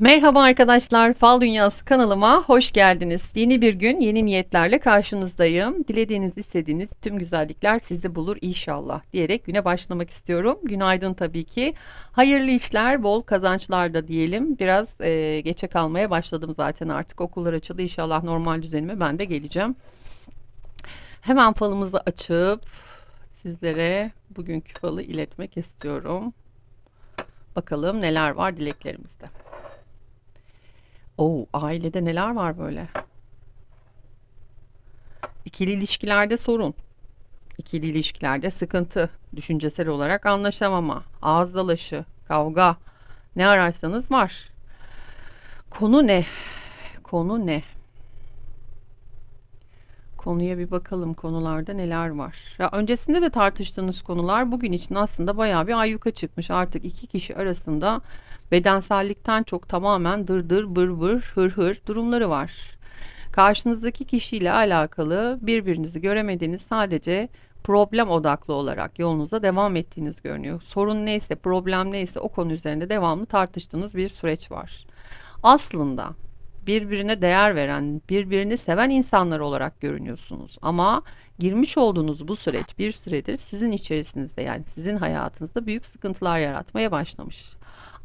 Merhaba arkadaşlar, Fal Dünyası kanalıma hoş geldiniz. Yeni bir gün, yeni niyetlerle karşınızdayım. Dilediğiniz, istediğiniz tüm güzellikler sizi bulur inşallah diyerek güne başlamak istiyorum. Günaydın tabii ki. Hayırlı işler, bol kazançlar da diyelim. Biraz e, geçe kalmaya başladım zaten artık. Okullar açıldı. İnşallah normal düzenime ben de geleceğim. Hemen falımızı açıp sizlere bugünkü falı iletmek istiyorum. Bakalım neler var dileklerimizde. Oo, ailede neler var böyle? İkili ilişkilerde sorun. İkili ilişkilerde sıkıntı. Düşüncesel olarak anlaşamama, ağız dalaşı, kavga. Ne ararsanız var. Konu ne? Konu ne? Konuya bir bakalım konularda neler var. Ya öncesinde de tartıştığınız konular bugün için aslında bayağı bir ayyuka çıkmış. Artık iki kişi arasında bedensellikten çok tamamen dırdır bır bır hır hır durumları var. Karşınızdaki kişiyle alakalı birbirinizi göremediğiniz sadece problem odaklı olarak yolunuza devam ettiğiniz görünüyor. Sorun neyse, problem neyse o konu üzerinde devamlı tartıştığınız bir süreç var. Aslında birbirine değer veren, birbirini seven insanlar olarak görünüyorsunuz. Ama girmiş olduğunuz bu süreç bir süredir sizin içerisinizde yani sizin hayatınızda büyük sıkıntılar yaratmaya başlamış.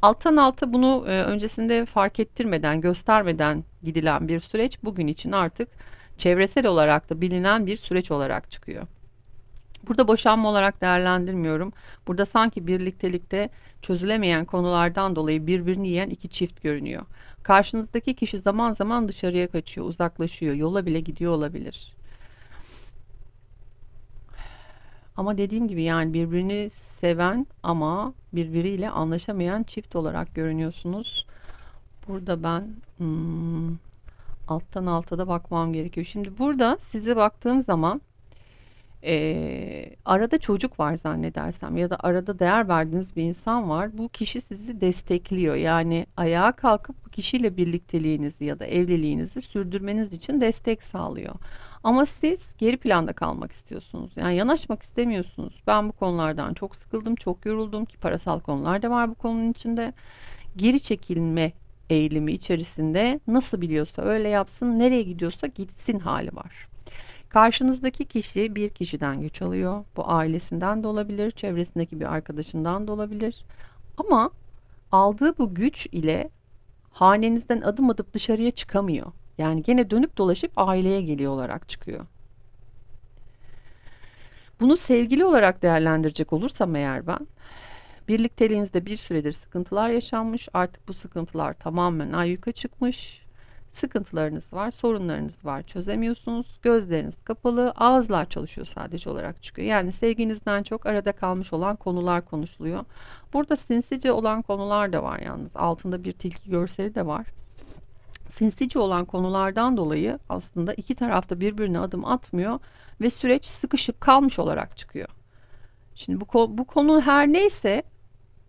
Alttan alta bunu e, öncesinde fark ettirmeden, göstermeden gidilen bir süreç bugün için artık çevresel olarak da bilinen bir süreç olarak çıkıyor. Burada boşanma olarak değerlendirmiyorum. Burada sanki birliktelikte çözülemeyen konulardan dolayı birbirini yiyen iki çift görünüyor. Karşınızdaki kişi zaman zaman dışarıya kaçıyor, uzaklaşıyor, yola bile gidiyor olabilir. Ama dediğim gibi yani birbirini seven ama birbiriyle anlaşamayan çift olarak görünüyorsunuz. Burada ben hmm, alttan alta da bakmam gerekiyor. Şimdi burada size baktığım zaman e, arada çocuk var zannedersem ya da arada değer verdiğiniz bir insan var. Bu kişi sizi destekliyor. Yani ayağa kalkıp bu kişiyle birlikteliğinizi ya da evliliğinizi sürdürmeniz için destek sağlıyor. Ama siz geri planda kalmak istiyorsunuz. Yani yanaşmak istemiyorsunuz. Ben bu konulardan çok sıkıldım, çok yoruldum ki parasal konular da var bu konunun içinde. Geri çekilme eğilimi içerisinde nasıl biliyorsa öyle yapsın, nereye gidiyorsa gitsin hali var. Karşınızdaki kişi bir kişiden güç alıyor. Bu ailesinden de olabilir, çevresindeki bir arkadaşından da olabilir. Ama aldığı bu güç ile hanenizden adım atıp dışarıya çıkamıyor. Yani gene dönüp dolaşıp aileye geliyor olarak çıkıyor. Bunu sevgili olarak değerlendirecek olursam eğer ben birlikteliğinizde bir süredir sıkıntılar yaşanmış. Artık bu sıkıntılar tamamen ayyuka çıkmış sıkıntılarınız var, sorunlarınız var, çözemiyorsunuz. Gözleriniz kapalı, ağızlar çalışıyor sadece olarak çıkıyor. Yani sevginizden çok arada kalmış olan konular konuşuluyor. Burada sinsice olan konular da var yalnız. Altında bir tilki görseli de var. Sinsice olan konulardan dolayı aslında iki tarafta birbirine adım atmıyor ve süreç sıkışıp kalmış olarak çıkıyor. Şimdi bu, bu konu her neyse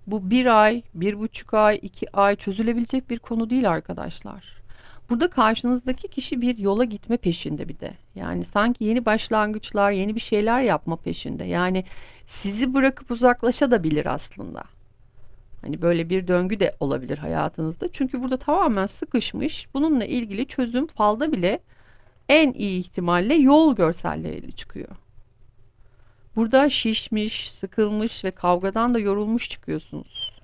bu bir ay, bir buçuk ay, iki ay çözülebilecek bir konu değil arkadaşlar. Burada karşınızdaki kişi bir yola gitme peşinde bir de. Yani sanki yeni başlangıçlar, yeni bir şeyler yapma peşinde. Yani sizi bırakıp uzaklaşa da bilir aslında. Hani böyle bir döngü de olabilir hayatınızda. Çünkü burada tamamen sıkışmış. Bununla ilgili çözüm falda bile en iyi ihtimalle yol görselleriyle çıkıyor. Burada şişmiş, sıkılmış ve kavgadan da yorulmuş çıkıyorsunuz.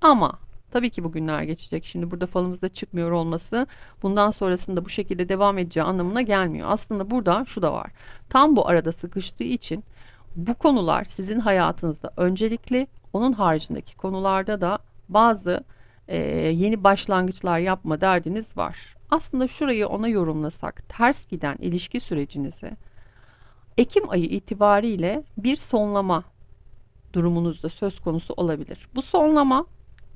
Ama Tabii ki bu günler geçecek. Şimdi burada falımızda çıkmıyor olması bundan sonrasında bu şekilde devam edeceği anlamına gelmiyor. Aslında burada şu da var. Tam bu arada sıkıştığı için bu konular sizin hayatınızda öncelikli onun haricindeki konularda da bazı e, yeni başlangıçlar yapma derdiniz var. Aslında şurayı ona yorumlasak ters giden ilişki sürecinizi Ekim ayı itibariyle bir sonlama durumunuzda söz konusu olabilir. Bu sonlama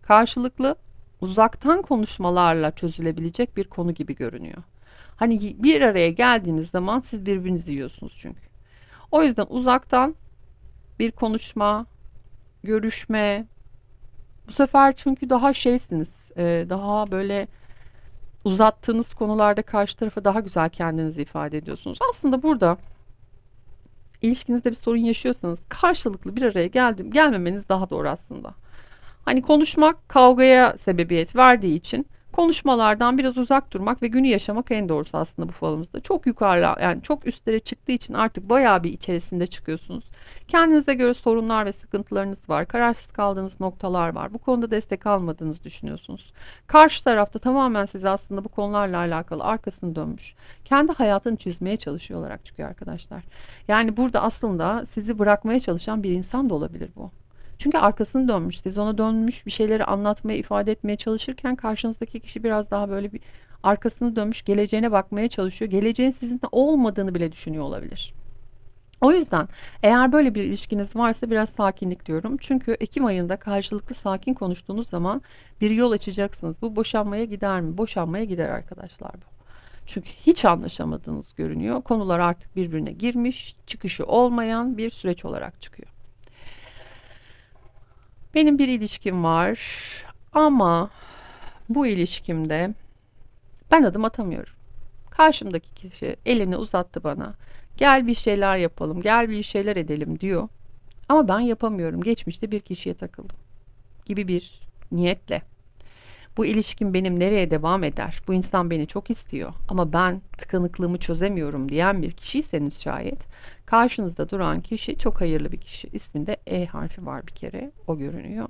karşılıklı uzaktan konuşmalarla çözülebilecek bir konu gibi görünüyor. Hani bir araya geldiğiniz zaman siz birbirinizi yiyorsunuz çünkü. O yüzden uzaktan bir konuşma, görüşme, bu sefer çünkü daha şeysiniz, e, daha böyle uzattığınız konularda karşı tarafa daha güzel kendinizi ifade ediyorsunuz. Aslında burada ilişkinizde bir sorun yaşıyorsanız karşılıklı bir araya geldim, gelmemeniz daha doğru aslında. Hani konuşmak kavgaya sebebiyet verdiği için konuşmalardan biraz uzak durmak ve günü yaşamak en doğrusu aslında bu falımızda. Çok yukarıla yani çok üstlere çıktığı için artık bayağı bir içerisinde çıkıyorsunuz. Kendinize göre sorunlar ve sıkıntılarınız var. Kararsız kaldığınız noktalar var. Bu konuda destek almadığınızı düşünüyorsunuz. Karşı tarafta tamamen size aslında bu konularla alakalı arkasını dönmüş. Kendi hayatını çizmeye çalışıyor olarak çıkıyor arkadaşlar. Yani burada aslında sizi bırakmaya çalışan bir insan da olabilir bu. Çünkü arkasını dönmüş. Siz ona dönmüş bir şeyleri anlatmaya, ifade etmeye çalışırken karşınızdaki kişi biraz daha böyle bir arkasını dönmüş, geleceğine bakmaya çalışıyor. Geleceğin sizinle olmadığını bile düşünüyor olabilir. O yüzden eğer böyle bir ilişkiniz varsa biraz sakinlik diyorum. Çünkü Ekim ayında karşılıklı sakin konuştuğunuz zaman bir yol açacaksınız. Bu boşanmaya gider mi? Boşanmaya gider arkadaşlar bu. Çünkü hiç anlaşamadığınız görünüyor. Konular artık birbirine girmiş, çıkışı olmayan bir süreç olarak çıkıyor. Benim bir ilişkim var ama bu ilişkimde ben adım atamıyorum. Karşımdaki kişi elini uzattı bana. Gel bir şeyler yapalım, gel bir şeyler edelim diyor. Ama ben yapamıyorum. Geçmişte bir kişiye takıldım gibi bir niyetle. Bu ilişkim benim nereye devam eder? Bu insan beni çok istiyor ama ben tıkanıklığımı çözemiyorum diyen bir kişiyseniz şayet karşınızda duran kişi çok hayırlı bir kişi. İsminde E harfi var bir kere. O görünüyor.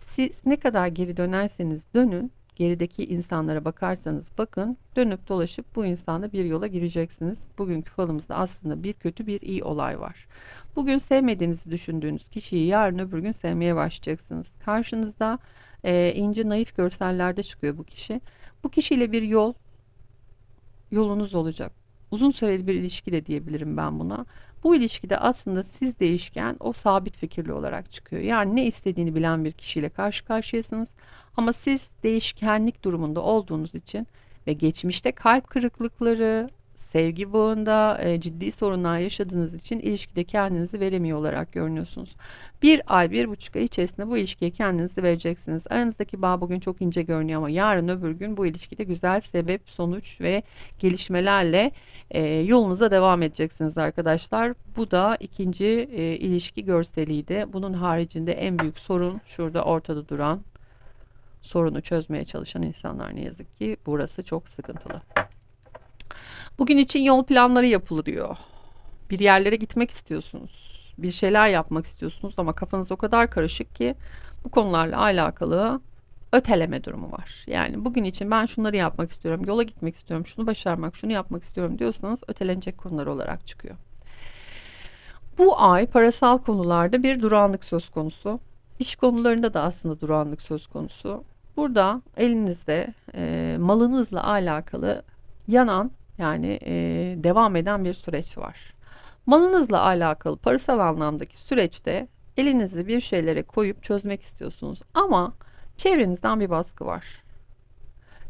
Siz ne kadar geri dönerseniz dönün gerideki insanlara bakarsanız bakın dönüp dolaşıp bu insanda bir yola gireceksiniz. Bugünkü falımızda aslında bir kötü bir iyi olay var. Bugün sevmediğinizi düşündüğünüz kişiyi yarın öbür gün sevmeye başlayacaksınız. Karşınızda e, ince naif görsellerde çıkıyor bu kişi. Bu kişiyle bir yol yolunuz olacak. Uzun süreli bir ilişki de diyebilirim ben buna. Bu ilişkide aslında siz değişken o sabit fikirli olarak çıkıyor. Yani ne istediğini bilen bir kişiyle karşı karşıyasınız. Ama siz değişkenlik durumunda olduğunuz için ve geçmişte kalp kırıklıkları, sevgi bağında e, ciddi sorunlar yaşadığınız için ilişkide kendinizi veremiyor olarak görünüyorsunuz. Bir ay, bir buçuk ay içerisinde bu ilişkiye kendinizi vereceksiniz. Aranızdaki bağ bugün çok ince görünüyor ama yarın öbür gün bu ilişkide güzel sebep, sonuç ve gelişmelerle e, yolunuza devam edeceksiniz arkadaşlar. Bu da ikinci e, ilişki görseliydi. Bunun haricinde en büyük sorun şurada ortada duran sorunu çözmeye çalışan insanlar ne yazık ki burası çok sıkıntılı. Bugün için yol planları yapılıyor. Bir yerlere gitmek istiyorsunuz. Bir şeyler yapmak istiyorsunuz ama kafanız o kadar karışık ki bu konularla alakalı öteleme durumu var. Yani bugün için ben şunları yapmak istiyorum, yola gitmek istiyorum, şunu başarmak, şunu yapmak istiyorum diyorsanız ötelenecek konular olarak çıkıyor. Bu ay parasal konularda bir duranlık söz konusu. İş konularında da aslında duranlık söz konusu. Burada elinizde e, malınızla alakalı yanan yani e, devam eden bir süreç var. Malınızla alakalı parasal anlamdaki süreçte elinizi bir şeylere koyup çözmek istiyorsunuz. Ama çevrenizden bir baskı var.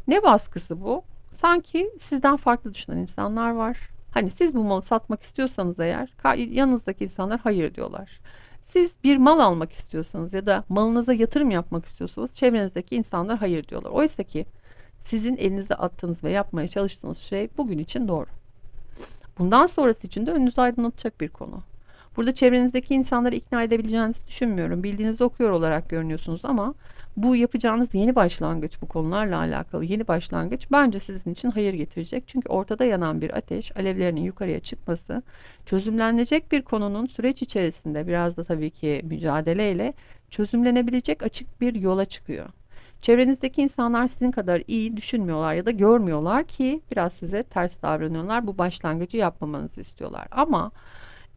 Ne baskısı bu? Sanki sizden farklı düşünen insanlar var. Hani siz bu malı satmak istiyorsanız eğer yanınızdaki insanlar hayır diyorlar. Siz bir mal almak istiyorsanız ya da malınıza yatırım yapmak istiyorsanız çevrenizdeki insanlar hayır diyorlar. Oysa ki sizin elinizde attığınız ve yapmaya çalıştığınız şey bugün için doğru. Bundan sonrası için de önünüzü aydınlatacak bir konu. Burada çevrenizdeki insanları ikna edebileceğinizi düşünmüyorum. Bildiğinizi okuyor olarak görünüyorsunuz ama bu yapacağınız yeni başlangıç bu konularla alakalı yeni başlangıç bence sizin için hayır getirecek. Çünkü ortada yanan bir ateş alevlerinin yukarıya çıkması çözümlenecek bir konunun süreç içerisinde biraz da tabii ki mücadeleyle çözümlenebilecek açık bir yola çıkıyor. Çevrenizdeki insanlar sizin kadar iyi düşünmüyorlar ya da görmüyorlar ki biraz size ters davranıyorlar. Bu başlangıcı yapmamanızı istiyorlar. Ama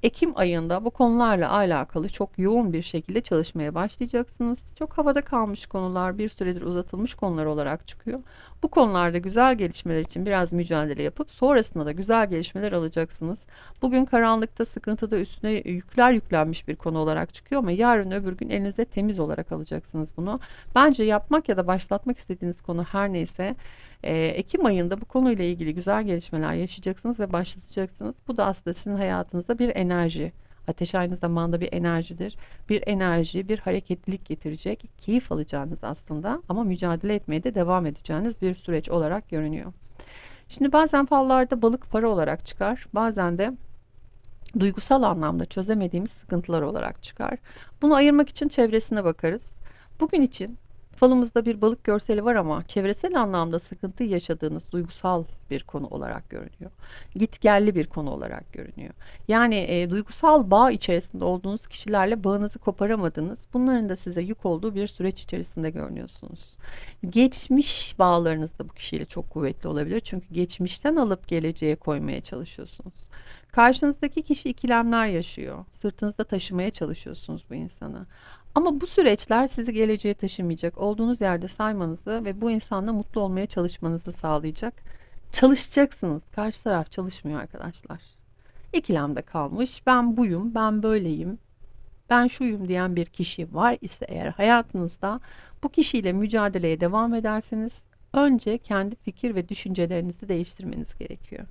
Ekim ayında bu konularla alakalı çok yoğun bir şekilde çalışmaya başlayacaksınız. Çok havada kalmış konular, bir süredir uzatılmış konular olarak çıkıyor. Bu konularda güzel gelişmeler için biraz mücadele yapıp sonrasında da güzel gelişmeler alacaksınız. Bugün karanlıkta, sıkıntıda üstüne yükler yüklenmiş bir konu olarak çıkıyor ama yarın öbür gün elinizde temiz olarak alacaksınız bunu. Bence yapmak ya da başlatmak istediğiniz konu her neyse e, Ekim ayında bu konuyla ilgili güzel gelişmeler yaşayacaksınız ve başlatacaksınız. Bu da aslında sizin hayatınızda bir enerji. Ateş aynı zamanda bir enerjidir. Bir enerji, bir hareketlilik getirecek. Keyif alacağınız aslında ama mücadele etmeye de devam edeceğiniz bir süreç olarak görünüyor. Şimdi bazen fallarda balık para olarak çıkar. Bazen de duygusal anlamda çözemediğimiz sıkıntılar olarak çıkar. Bunu ayırmak için çevresine bakarız. Bugün için falımızda bir balık görseli var ama çevresel anlamda sıkıntı yaşadığınız duygusal bir konu olarak görünüyor. Gitgelli bir konu olarak görünüyor. Yani e, duygusal bağ içerisinde olduğunuz kişilerle bağınızı koparamadınız. Bunların da size yük olduğu bir süreç içerisinde görünüyorsunuz. Geçmiş bağlarınız da bu kişiyle çok kuvvetli olabilir. Çünkü geçmişten alıp geleceğe koymaya çalışıyorsunuz. Karşınızdaki kişi ikilemler yaşıyor. Sırtınızda taşımaya çalışıyorsunuz bu insanı. Ama bu süreçler sizi geleceğe taşımayacak. Olduğunuz yerde saymanızı ve bu insanla mutlu olmaya çalışmanızı sağlayacak. Çalışacaksınız. Karşı taraf çalışmıyor arkadaşlar. İkilemde kalmış. Ben buyum, ben böyleyim, ben şuyum diyen bir kişi var ise eğer hayatınızda bu kişiyle mücadeleye devam ederseniz önce kendi fikir ve düşüncelerinizi değiştirmeniz gerekiyor.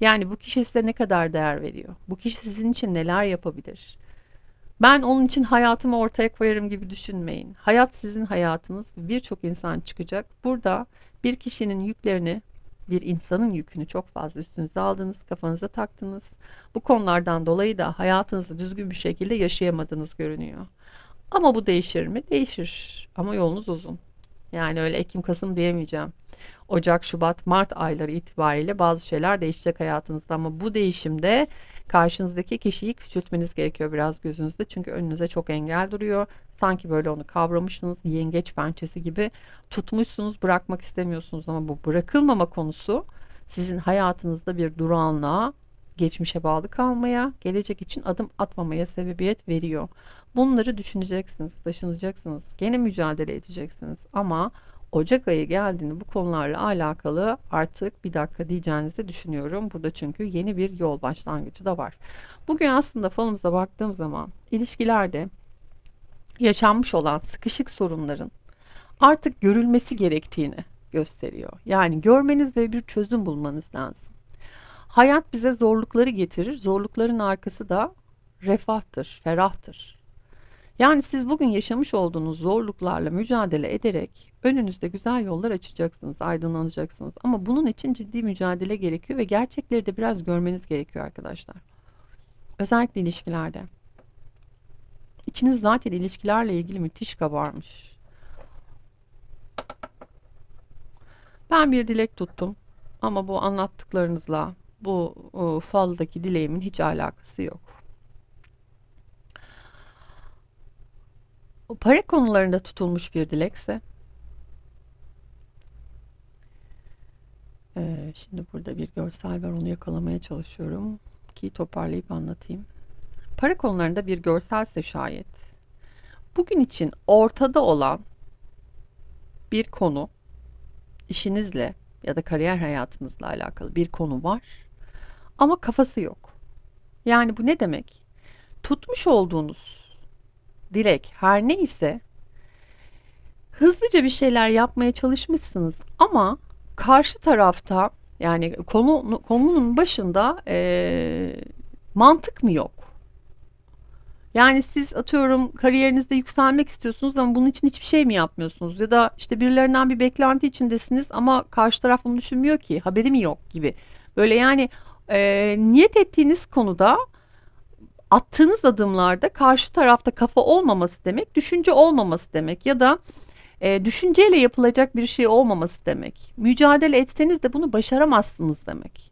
Yani bu kişi size ne kadar değer veriyor? Bu kişi sizin için neler yapabilir? Ben onun için hayatımı ortaya koyarım gibi düşünmeyin. Hayat sizin hayatınız birçok insan çıkacak. Burada bir kişinin yüklerini, bir insanın yükünü çok fazla üstünüze aldınız, kafanıza taktınız. Bu konulardan dolayı da hayatınızı düzgün bir şekilde yaşayamadığınız görünüyor. Ama bu değişir mi? Değişir. Ama yolunuz uzun. Yani öyle Ekim Kasım diyemeyeceğim. Ocak, Şubat, Mart ayları itibariyle bazı şeyler değişecek hayatınızda ama bu değişimde karşınızdaki kişiyi küçültmeniz gerekiyor biraz gözünüzde. Çünkü önünüze çok engel duruyor. Sanki böyle onu kavramışsınız yengeç pençesi gibi tutmuşsunuz bırakmak istemiyorsunuz ama bu bırakılmama konusu sizin hayatınızda bir durağanlığa geçmişe bağlı kalmaya, gelecek için adım atmamaya sebebiyet veriyor. Bunları düşüneceksiniz, taşınacaksınız, gene mücadele edeceksiniz ama Ocak ayı geldiğinde bu konularla alakalı artık bir dakika diyeceğinizi düşünüyorum. Burada çünkü yeni bir yol başlangıcı da var. Bugün aslında falımıza baktığım zaman ilişkilerde yaşanmış olan sıkışık sorunların artık görülmesi gerektiğini gösteriyor. Yani görmeniz ve bir çözüm bulmanız lazım. Hayat bize zorlukları getirir. Zorlukların arkası da refahtır, ferahtır. Yani siz bugün yaşamış olduğunuz zorluklarla mücadele ederek önünüzde güzel yollar açacaksınız, aydınlanacaksınız. Ama bunun için ciddi mücadele gerekiyor ve gerçekleri de biraz görmeniz gerekiyor arkadaşlar. Özellikle ilişkilerde. İçiniz zaten ilişkilerle ilgili müthiş kabarmış. Ben bir dilek tuttum ama bu anlattıklarınızla bu o, faldaki dileğimin hiç alakası yok. O para konularında tutulmuş bir dilekse ee, şimdi burada bir görsel var onu yakalamaya çalışıyorum ki toparlayıp anlatayım. Para konularında bir görselse şayet bugün için ortada olan bir konu işinizle ya da kariyer hayatınızla alakalı bir konu var ama kafası yok. Yani bu ne demek? Tutmuş olduğunuz dilek her neyse hızlıca bir şeyler yapmaya çalışmışsınız ama karşı tarafta yani konu konunun başında e, mantık mı yok? Yani siz atıyorum kariyerinizde yükselmek istiyorsunuz ama bunun için hiçbir şey mi yapmıyorsunuz? Ya da işte birilerinden bir beklenti içindesiniz ama karşı taraf bunu düşünmüyor ki haberi mi yok gibi. Böyle yani e, niyet ettiğiniz konuda attığınız adımlarda karşı tarafta kafa olmaması demek, düşünce olmaması demek ya da e, düşünceyle yapılacak bir şey olmaması demek. Mücadele etseniz de bunu başaramazsınız demek.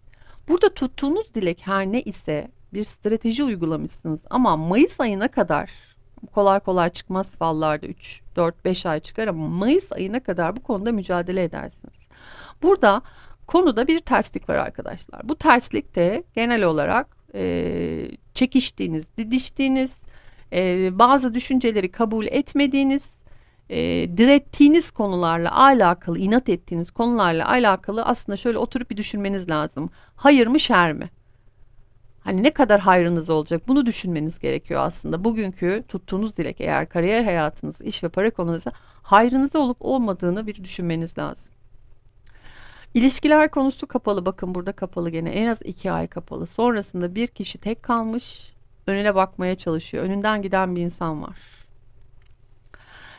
Burada tuttuğunuz dilek her ne ise bir strateji uygulamışsınız ama Mayıs ayına kadar kolay kolay çıkmaz fallarda 3, 4, 5 ay çıkar ama Mayıs ayına kadar bu konuda mücadele edersiniz. Burada konuda bir terslik var arkadaşlar. Bu terslik de genel olarak e, çekiştiğiniz, didiştiğiniz, e, bazı düşünceleri kabul etmediğiniz, e, direttiğiniz konularla alakalı, inat ettiğiniz konularla alakalı aslında şöyle oturup bir düşünmeniz lazım. Hayır mı şer mi? Hani ne kadar hayrınız olacak bunu düşünmeniz gerekiyor aslında. Bugünkü tuttuğunuz dilek eğer kariyer hayatınız, iş ve para konunuzda hayrınıza olup olmadığını bir düşünmeniz lazım. İlişkiler konusu kapalı. Bakın burada kapalı gene en az iki ay kapalı. Sonrasında bir kişi tek kalmış. Önüne bakmaya çalışıyor. Önünden giden bir insan var.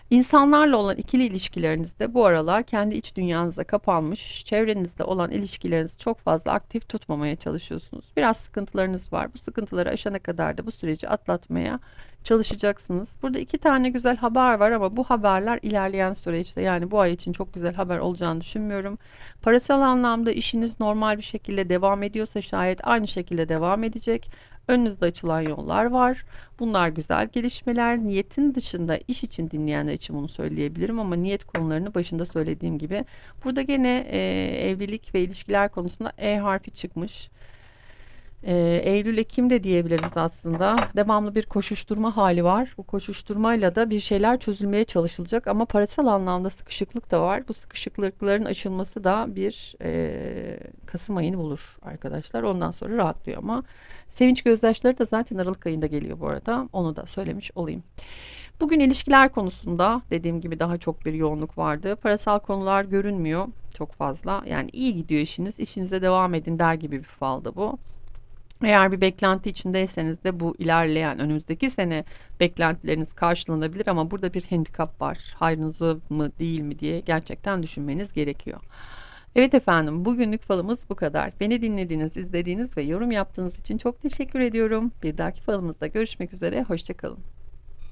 İnsanlarla olan ikili ilişkilerinizde bu aralar kendi iç dünyanıza kapanmış, çevrenizde olan ilişkilerinizi çok fazla aktif tutmamaya çalışıyorsunuz. Biraz sıkıntılarınız var. Bu sıkıntıları aşana kadar da bu süreci atlatmaya çalışacaksınız. Burada iki tane güzel haber var ama bu haberler ilerleyen süreçte yani bu ay için çok güzel haber olacağını düşünmüyorum. Parasal anlamda işiniz normal bir şekilde devam ediyorsa şayet aynı şekilde devam edecek. Önünüzde açılan yollar var. Bunlar güzel gelişmeler. Niyetin dışında iş için dinleyenler için bunu söyleyebilirim ama niyet konularını başında söylediğim gibi. Burada gene e, evlilik ve ilişkiler konusunda E harfi çıkmış. Ee, Eylül Ekim de diyebiliriz aslında. Devamlı bir koşuşturma hali var. Bu koşuşturmayla da bir şeyler çözülmeye çalışılacak ama parasal anlamda sıkışıklık da var. Bu sıkışıklıkların aşılması da bir e, Kasım ayını bulur arkadaşlar. Ondan sonra rahatlıyor ama sevinç gözyaşları da zaten Aralık ayında geliyor bu arada. Onu da söylemiş olayım. Bugün ilişkiler konusunda dediğim gibi daha çok bir yoğunluk vardı. Parasal konular görünmüyor çok fazla. Yani iyi gidiyor işiniz. İşinize devam edin der gibi bir falda bu. Eğer bir beklenti içindeyseniz de bu ilerleyen önümüzdeki sene beklentileriniz karşılanabilir ama burada bir handikap var. Hayrınızı mı değil mi diye gerçekten düşünmeniz gerekiyor. Evet efendim bugünlük falımız bu kadar. Beni dinlediğiniz, izlediğiniz ve yorum yaptığınız için çok teşekkür ediyorum. Bir dahaki falımızda görüşmek üzere. Hoşçakalın.